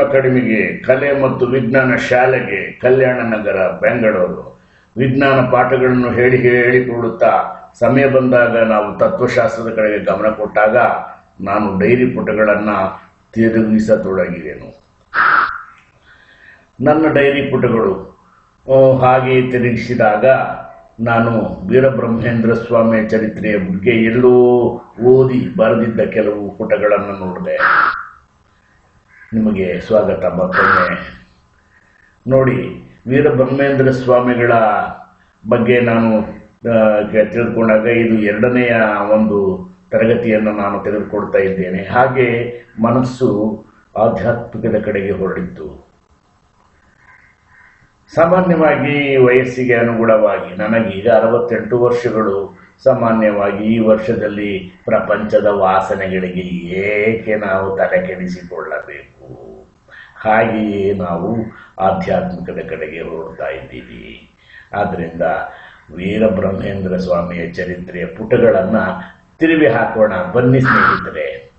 ಅಕಾಡೆಮಿಗೆ ಕಲೆ ಮತ್ತು ವಿಜ್ಞಾನ ಶಾಲೆಗೆ, ಕಲ್ಯಾಣ ನಗರ, ಬೆಂಗಳೂರು. ವಿಜ್ಞಾನ ಪಾಠಗಳನ್ನು ಹೇಳಿ ಹೇಳಿಕೊಡುತ್ತಾ ಸಮಯ ಬಂದಾಗ ನಾವು ತತ್ವಶಾಸ್ತ್ರದ ಕಡೆಗೆ ಗಮನ ಕೊಟ್ಟಾಗ ನಾನು ಡೈರಿ ಪುಟಗಳನ್ನು ತಿರುಗಿಸತೊಡಗಿದೆನು. ನನ್ನ ಡೈರಿ ಪುಟಗಳು ಹಾಗೆ ತಿರುಗಿಸಿದಾಗ ನಾನು ವೀರಬ್ರಹ್ಮೇಂದ್ರ ಸ್ವಾಮಿಯ ಚರಿತ್ರೆಯ ಬಗ್ಗೆ ಎಲ್ಲೋ ಓದಿ ಬರೆದಿದ್ದ ಕೆಲವು ಪುಟಗಳನ್ನು ನೋಡಿದೆ. ನಿಮಗೆ ಸ್ವಾಗತ ಮತ್ತೊಮ್ಮೆ. ನೋಡಿ, ವೀರಬ್ರಹ್ಮೇಂದ್ರ ಸ್ವಾಮಿಗಳ ಬಗ್ಗೆ ನಾನು ತಿಳಿದುಕೊಂಡಾಗ ಇದು ಎರಡನೆಯ ಒಂದು ತರಗತಿಯನ್ನು ನಾನು ತೆಗೆದುಕೊಳ್ತಾ ಇದ್ದೇನೆ. ಹಾಗೆ ಮನಸ್ಸು ಆಧ್ಯಾತ್ಮಿಕದ ಕಡೆಗೆ ಹೊರಡಿತ್ತು. ಸಾಮಾನ್ಯವಾಗಿ ವಯಸ್ಸಿಗೆ ಅನುಗುಣವಾಗಿ ನನಗೀಗ ಅರವತ್ತೆಂಟು ವರ್ಷಗಳು. ಸಾಮಾನ್ಯವಾಗಿ ಈ ವರ್ಷದಲ್ಲಿ ಪ್ರಪಂಚದ ವಾಸನೆಗಳಿಗೆ ಏಕೆ ನಾವು ತಲೆ ಕೆಡಿಸಿಕೊಳ್ಳಬೇಕು? ಹಾಗೆಯೇ ನಾವು ಆಧ್ಯಾತ್ಮಿಕದ ಕಡೆಗೆ ಹೊರಡ್ತಾ ಇದ್ದೀವಿ. ಆದ್ದರಿಂದ ವೀರಬ್ರಹ್ಮೇಂದ್ರ ಸ್ವಾಮಿಯ ಚರಿತ್ರೆಯ ಪುಟಗಳನ್ನು ತಿರುವಿ ಹಾಕೋಣ. ಬನ್ನಿ ಸ್ನೇಹಿತರೆ.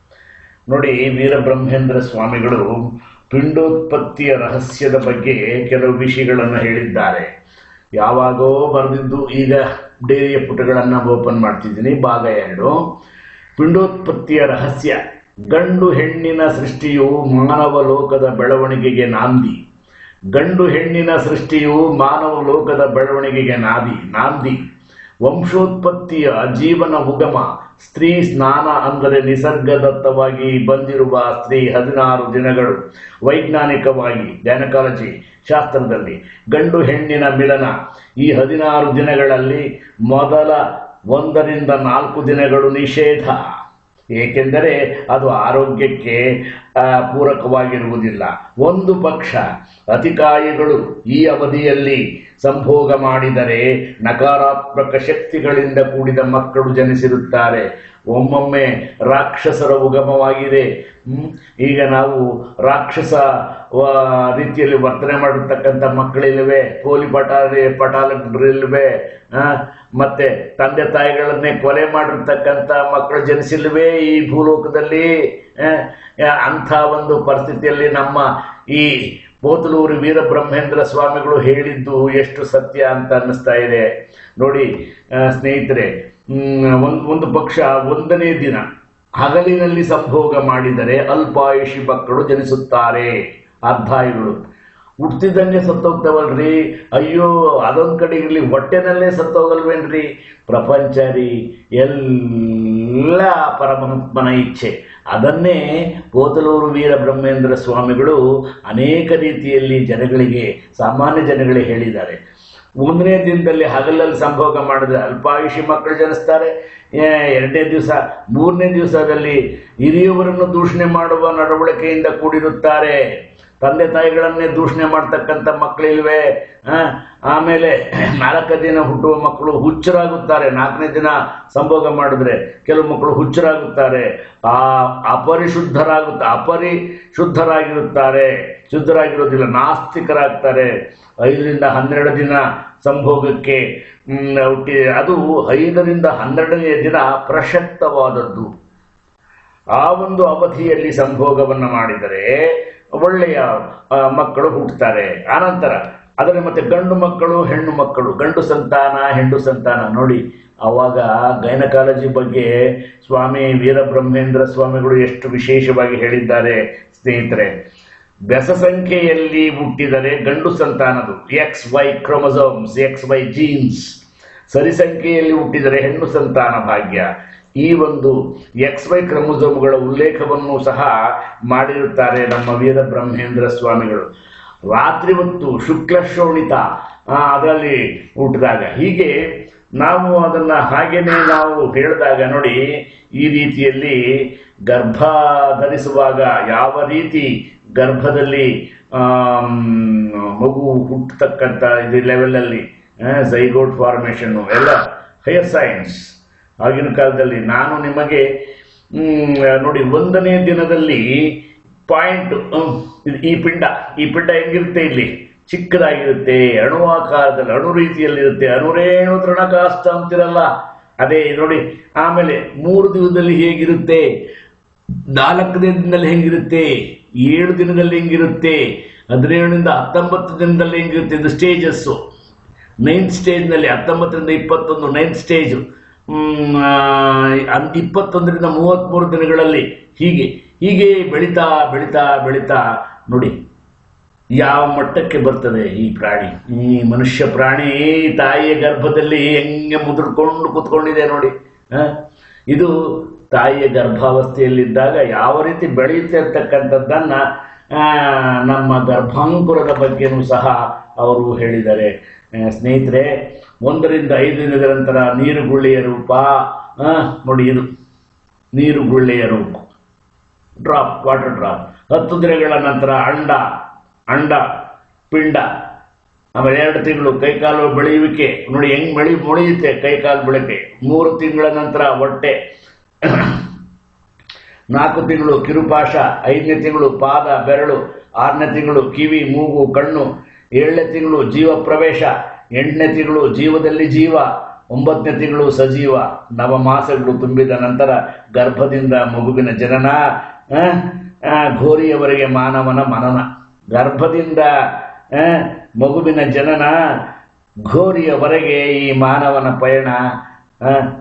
ನೋಡಿ ವೀರಬ್ರಹ್ಮೇಂದ್ರ ಸ್ವಾಮಿಗಳು ಪಿಂಡೋತ್ಪತ್ತಿಯ ರಹಸ್ಯದ ಬಗ್ಗೆ ಕೆಲವು ವಿಷಯಗಳನ್ನು ಹೇಳಿದ್ದಾರೆ. ಯಾವಾಗೋ ಬರೆದಿದ್ದು ಈಗ ಡೈರಿಯ ಪುಟಗಳನ್ನು ಓಪನ್ ಮಾಡ್ತಿದ್ದೀನಿ. ಭಾಗ ಎರಡು. ಪಿಂಡೋತ್ಪತ್ತಿಯ ರಹಸ್ಯ. ಗಂಡು ಹೆಣ್ಣಿನ ಸೃಷ್ಟಿಯು ಮಾನವ ಲೋಕದ ಬೆಳವಣಿಗೆಗೆ ನಾಂದಿ. ಗಂಡು ಹೆಣ್ಣಿನ ಸೃಷ್ಟಿಯು ಮಾನವ ಲೋಕದ ಬೆಳವಣಿಗೆಗೆ ನಾದಿ. ನಾಂದಿ. ವಂಶೋತ್ಪತ್ತಿಯ ಜೀವನ ಉಗಮ, ಸ್ತ್ರೀ ಸ್ನಾನ ಅಂದರೆ ನಿಸರ್ಗದತ್ತವಾಗಿ ಬಂದಿರುವ ಸ್ತ್ರೀ ಹದಿನಾರು ದಿನಗಳು. ವೈಜ್ಞಾನಿಕವಾಗಿ ಗ್ಯಾನಕಾಲಜಿ ಶಾಸ್ತ್ರದಲ್ಲಿ, ಗಂಡು ಹೆಣ್ಣಿನ ಮಿಲನ. ಈ ಹದಿನಾರು ದಿನಗಳಲ್ಲಿ ಮೊದಲ ಒಂದರಿಂದ ನಾಲ್ಕು ದಿನಗಳು ನಿಷೇಧ. ಏಕೆಂದರೆ ಅದು ಆರೋಗ್ಯಕ್ಕೆ ಪೂರಕವಾಗಿರುವುದಿಲ್ಲ. ಒಂದು ಪಕ್ಷ ಅತಿಕಾಯಿಗಳು ಈ ಅವಧಿಯಲ್ಲಿ ಸಂಭೋಗ ಮಾಡಿದರೆ ನಕಾರಾತ್ಮಕ ಶಕ್ತಿಗಳಿಂದ ಕೂಡಿದ ಮಕ್ಕಳು ಜನಿಸಿರುತ್ತಾರೆ. ಒಮ್ಮೊಮ್ಮೆ ರಾಕ್ಷಸರ ಉಗಮವಾಗಿದೆ. ಈಗ ನಾವು ರಾಕ್ಷಸ ರೀತಿಯಲ್ಲಿ ವರ್ತನೆ ಮಾಡಿರ್ತಕ್ಕಂಥ ಮಕ್ಕಳಿಲ್ವೇ ಕೋಲಿ ಪಟಾಲಿ ಪಟಾಲರಿಲ್ವೇ ಮತ್ತೆ ತಂದೆ ತಾಯಿಗಳನ್ನೇ ಕೊಲೆ ಮಾಡಿರ್ತಕ್ಕಂಥ ಮಕ್ಕಳು ಜನಿಸಿಲ್ವೇ ಈ ಭೂಲೋಕದಲ್ಲಿ? ಅಂಥ ಒಂದು ಪರಿಸ್ಥಿತಿಯಲ್ಲಿ ನಮ್ಮ ಈ ಬೋತಲೂರು ವೀರಬ್ರಹ್ಮೇಂದ್ರ ಸ್ವಾಮಿಗಳು ಹೇಳಿದ್ದು ಎಷ್ಟು ಸತ್ಯ ಅಂತ ಅನ್ನಿಸ್ತಾ ಇದೆ. ನೋಡಿ ಸ್ನೇಹಿತರೆ ಒಂದು ಒಂದು ಪಕ್ಷ ಒಂದನೇ ದಿನ ಹಗಲಿನಲ್ಲಿ ಸಂಭೋಗ ಮಾಡಿದರೆ ಅಲ್ಪಾಯುಷಿ ಮಕ್ಕಳು ಜನಿಸುತ್ತಾರೆ. ಅರ್ಧಾಯುಗಳು ಹುಟ್ಟಿದಂಗೆ ಸತ್ತೋಗ್ತಾವಲ್ರಿ? ಅಯ್ಯೋ, ಅದೊಂದು ಕಡೆ ಇರಲಿ, ಹೊಟ್ಟೆನಲ್ಲೇ ಸತ್ತೋಗಲ್ವೇನ್ರಿ? ಪ್ರಪಂಚ ರೀ ಎಲ್ಲ ಪರಮಾತ್ಮನ ಇಚ್ಛೆ. ಅದನ್ನೇ ಪೋತಲೂರು ವೀರ ಬ್ರಹ್ಮೇಂದ್ರ ಸ್ವಾಮಿಗಳು ಅನೇಕ ರೀತಿಯಲ್ಲಿ ಜನಗಳಿಗೆ, ಸಾಮಾನ್ಯ ಜನಗಳಿಗೆ ಹೇಳಿದ್ದಾರೆ. ಒಂದನೇ ದಿನದಲ್ಲಿ ಹಗಲಲ್ಲಿ ಸಂಭೋಗ ಮಾಡಿದ್ರೆ ಅಲ್ಪಾಯುಷಿ ಮಕ್ಕಳು ಜನಿಸ್ತಾರೆ. ಎರಡನೇ ದಿವಸ, ಮೂರನೇ ದಿವಸದಲ್ಲಿ ಹಿರಿಯವರನ್ನು ದೂಷಣೆ ಮಾಡುವ ನಡವಳಿಕೆಯಿಂದ ಕೂಡಿರುತ್ತಾರೆ. ತಂದೆ ತಾಯಿಗಳನ್ನೇ ದೂಷಣೆ ಮಾಡ್ತಕ್ಕಂಥ ಮಕ್ಕಳಿಲ್ವೇ ಆಮೇಲೆ ನಾಲ್ಕು ದಿನ ಹುಟ್ಟುವ ಮಕ್ಕಳು ಹುಚ್ಚರಾಗುತ್ತಾರೆ. ನಾಲ್ಕನೇ ದಿನ ಸಂಭೋಗ ಮಾಡಿದ್ರೆ ಕೆಲವು ಮಕ್ಕಳು ಹುಚ್ಚರಾಗುತ್ತಾರೆ. ಆ ಅಪರಿಶುದ್ಧರಾಗುತ್ತ, ಅಪರಿಶುದ್ಧರಾಗಿರುತ್ತಾರೆ. ಶುದ್ಧರಾಗಿರೋದಿಲ್ಲ ನಾಸ್ತಿಕರಾಗ್ತಾರೆ. ಐದರಿಂದ ಹನ್ನೆರಡು ದಿನ ಸಂಭೋಗಕ್ಕೆ ಹುಟ್ಟಿ, ಅದು ಐದರಿಂದ ಹನ್ನೆರಡನೆಯ ದಿನ ಪ್ರಶಕ್ತವಾದದ್ದು ಆ ಒಂದು ಅವಧಿಯಲ್ಲಿ ಸಂಭೋಗವನ್ನು ಮಾಡಿದರೆ ಒಳ್ಳೆಯ ಮಕ್ಕಳು ಹುಟ್ಟುತ್ತಾರೆ. ಆನಂತರ ಅದರ ಮತ್ತೆ ಗಂಡು ಮಕ್ಕಳು, ಹೆಣ್ಣು ಮಕ್ಕಳು. ಗಂಡು ಸಂತಾನ, ಹೆಣ್ಣು ಸಂತಾನ. ನೋಡಿ, ಅವಾಗ ಗೈನಕಾಲಜಿ ಬಗ್ಗೆ ಸ್ವಾಮಿ ವೀರಬ್ರಹ್ಮೇಂದ್ರ ಸ್ವಾಮಿಗಳು ಎಷ್ಟು ವಿಶೇಷವಾಗಿ ಹೇಳಿದ್ದಾರೆ, ಸ್ನೇಹಿತರೆ. ಬೆಸ ಸಂಖ್ಯೆಯಲ್ಲಿ ಹುಟ್ಟಿದರೆ ಗಂಡು ಸಂತಾನದು. X Y chromosomes X Y genes ಸರಿಸಂಖ್ಯೆಯಲ್ಲಿ ಹುಟ್ಟಿದರೆ ಹೆಣ್ಣು ಸಂತಾನ ಭಾಗ್ಯ. ಈ ಒಂದು ಎಕ್ಸ್ ವೈ ಕ್ರಮೋಸೋಮ್ಗಳ ಉಲ್ಲೇಖವನ್ನು ಸಹ ಮಾಡಿರುತ್ತಾರೆ ನಮ್ಮ ವೀರ ಬ್ರಹ್ಮೇಂದ್ರ ಸ್ವಾಮಿಗಳು. ರಾತ್ರಿ ಹೊತ್ತು ಶುಕ್ಲ ಶೋಣಿತ ಅದರಲ್ಲಿ ಹುಟ್ಟಿದಾಗ. ಹೀಗೆ ನಾವು ಅದನ್ನ ಹಾಗೇನೆ ನಾವು ಹೇಳಿದಾಗ ನೋಡಿ, ಈ ರೀತಿಯಲ್ಲಿ ಗರ್ಭ ಧರಿಸುವಾಗ ಯಾವ ರೀತಿ ಗರ್ಭದಲ್ಲಿ ಮಗು ಹುಟ್ಟತಕ್ಕಂಥ ಇದು ಲೆವೆಲಲ್ಲಿ ಝೈಗೋಟ್ ಫಾರ್ಮೇಷನ್ನು ಎಲ್ಲ ಹೈಯರ್ ಸೈನ್ಸ್ ಆಗಿನ ಕಾಲದಲ್ಲಿ ನಾನು ನಿಮಗೆ ನೋಡಿ, ಒಂದನೇ ದಿನದಲ್ಲಿ ಪಾಯಿಂಟ್ ಈ ಪಿಂಡ ಈ ಪಿಂಡ ಹೆಂಗಿರುತ್ತೆ ಇಲ್ಲಿ? ಚಿಕ್ಕದಾಗಿರುತ್ತೆ ಅಣುವಾಕಾರದಲ್ಲಿ ಅಣು ರೀತಿಯಲ್ಲಿರುತ್ತೆ, ಅಣುರೇಣು ತೃಣಕಾಷ್ಟ ಅಂತಿರಲ್ಲ. ಅದೇ ನೋಡಿ, ಆಮೇಲೆ ಮೂರು ದಿನದಲ್ಲಿ ಹೇಗಿರುತ್ತೆ? ನಾಲ್ಕು ದಿನದಲ್ಲಿ ಹೆಂಗಿರುತ್ತೆ? ಏಳು ದಿನದಲ್ಲಿ ಹೆಂಗಿರುತ್ತೆ? ಹದಿನೇಳರಿಂದ ಹತ್ತೊಂಬತ್ತು ದಿನದಲ್ಲಿ ಹೆಂಗಿರುತ್ತೆ? ಇದು ಸ್ಟೇಜಸ್ಸು ನೈನ್ತ್ ಸ್ಟೇಜ್ನಲ್ಲಿ ಹತ್ತೊಂಬತ್ತರಿಂದ ಇಪ್ಪತ್ತೊಂದು ನೈನ್ತ್ ಸ್ಟೇಜು ಇಪ್ಪತ್ತೊಂದರಿಂದ ಮೂವತ್ತ್ಮೂರು ದಿನಗಳಲ್ಲಿ ಹೀಗೆ ಹೀಗೆ ಬೆಳೀತಾ ಬೆಳೀತಾ ಬೆಳೀತಾ ನೋಡಿ ಯಾವ ಮಟ್ಟಕ್ಕೆ ಬರ್ತದೆ ಈ ಪ್ರಾಣಿ ಈ ಮನುಷ್ಯ ಪ್ರಾಣಿ ತಾಯಿಯ ಗರ್ಭದಲ್ಲಿ ಹೆಂಗೆ ಮುದುರ್ಕೊಂಡು ಕೂತ್ಕೊಂಡಿದೆ ನೋಡಿ? ಇದು ತಾಯಿಯ ಗರ್ಭಾವಸ್ಥೆಯಲ್ಲಿದ್ದಾಗ ಯಾವ ರೀತಿ ಬೆಳೆಯುತ್ತೆ ಅಂತಕ್ಕಂಥದ್ದನ್ನ ನಮ್ಮ ಗರ್ಭಾಂಕುರದ ಬಗ್ಗೆನೂ ಸಹ ಅವರು ಹೇಳಿದ್ದಾರೆ ಸ್ನೇಹಿತರೆ, ಒಂದರಿಂದ ಐದು ದಿನದ ನಂತರ ನೀರು ಗುಳ್ಳೆಯ ರೂಪ ನೋಡಿ ಇದು ನೀರು ಗುಳ್ಳೆಯ ರೂಪ. ಡ್ರಾಪ್ ವಾಟರ್ ಡ್ರಾಪ್ ಹತ್ತು ದಿನಗಳ ನಂತರ ಅಂಡ ಅಂಡ, ಪಿಂಡ. ಆಮೇಲೆ ಎರಡು ತಿಂಗಳು ಕೈಕಾಲು ಬೆಳೆಯುವಿಕೆ. ನೋಡಿ ಹೆಂಗ್ ಬೆಳಿ ಮೊಳೆಯುತ್ತೆ ಕೈಕಾಲು ಬೆಳಕೆ. ಮೂರು ತಿಂಗಳ ನಂತರ ಹೊಟ್ಟೆ. ನಾಲ್ಕು ತಿಂಗಳು ಕಿರುಪಾಶ, ಐದನೇ ತಿಂಗಳು ಪಾದ, ಬೆರಳು, ಆರನೇ ತಿಂಗಳು ಕಿವಿ, ಮೂಗು, ಕಣ್ಣು, ಏಳನೇ ತಿಂಗಳು ಜೀವ ಪ್ರವೇಶ, ಎಂಟನೇ ತಿಂಗಳು ಜೀವದಲ್ಲಿ ಜೀವ, ಒಂಬತ್ತನೇ ತಿಂಗಳು ಸಜೀವ. ನವ ಮಾಸಗಳು ತುಂಬಿದ ನಂತರ ಗರ್ಭದಿಂದ ಮಗುವಿನ ಜನನ ಘೋರಿಯವರೆಗೆ ಮಾನವನ ಮನನ. ಗರ್ಭದಿಂದ ಮಗುವಿನ ಜನನ, ಘೋರಿಯವರೆಗೆ ಈ ಮಾನವನ ಪಯಣ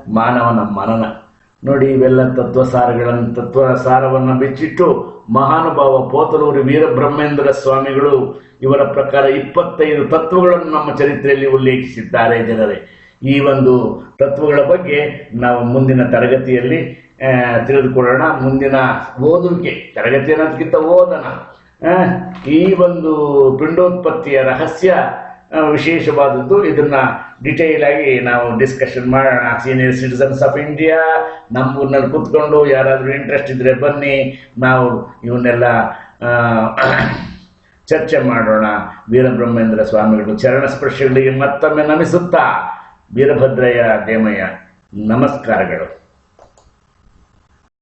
ಮಾನವನ ಮನನ. ನೋಡಿ ಇವೆಲ್ಲ ತತ್ವಸಾರಗಳನ್ನು ತತ್ವ ಸಾರವನ್ನು ಬಿಚ್ಚಿಟ್ಟು ಮಹಾನುಭಾವ ಪೋತಲೂರು ವೀರಬ್ರಹ್ಮೇಂದ್ರ ಸ್ವಾಮಿಗಳು ಇವರ ಪ್ರಕಾರ ಇಪ್ಪತ್ತೈದು ತತ್ವಗಳನ್ನು ನಮ್ಮ ಚರಿತ್ರೆಯಲ್ಲಿ ಉಲ್ಲೇಖಿಸಿದ್ದಾರೆ ಜನರೇ. ಈ ಒಂದು ತತ್ವಗಳ ಬಗ್ಗೆ ನಾವು ಮುಂದಿನ ತರಗತಿಯಲ್ಲಿ ತಿಳಿದುಕೊಳ್ಳೋಣ. ಮುಂದಿನ ಓದುವಿಕೆ ತರಗತಿ ಅನ್ನೋದಕ್ಕಿಂತ ಓದನ ಈ ಒಂದು ಪಿಂಡೋತ್ಪತ್ತಿಯ ರಹಸ್ಯ ವಿಶೇಷವಾದದ್ದು ಇದನ್ನ ಡಿಟೈಲ್ ಆಗಿ ನಾವು ಡಿಸ್ಕಷನ್ ಮಾಡೋಣ. ಸೀನಿಯರ್ ಸಿಟಿಸನ್ಸ್ ಆಫ್ ಇಂಡಿಯಾ ನಮ್ಮ ಕೂತ್ಕೊಂಡು ಯಾರಾದರೂ ಇಂಟ್ರೆಸ್ಟ್ ಇದ್ರೆ ಬನ್ನಿ. ನಾವು ಇವನ್ನೆಲ್ಲ ಚರ್ಚೆ ಮಾಡೋಣ. ವೀರಬ್ರಹ್ಮೇಂದ್ರ ಸ್ವಾಮಿಗಳು ಚರಣ ಸ್ಪರ್ಶಗಳಿಗೆ ಮತ್ತೊಮ್ಮೆ ನಮಿಸುತ್ತಾ. ವೀರಭದ್ರಯ್ಯ ದೇಮಯ್ಯ, ನಮಸ್ಕಾರಗಳು.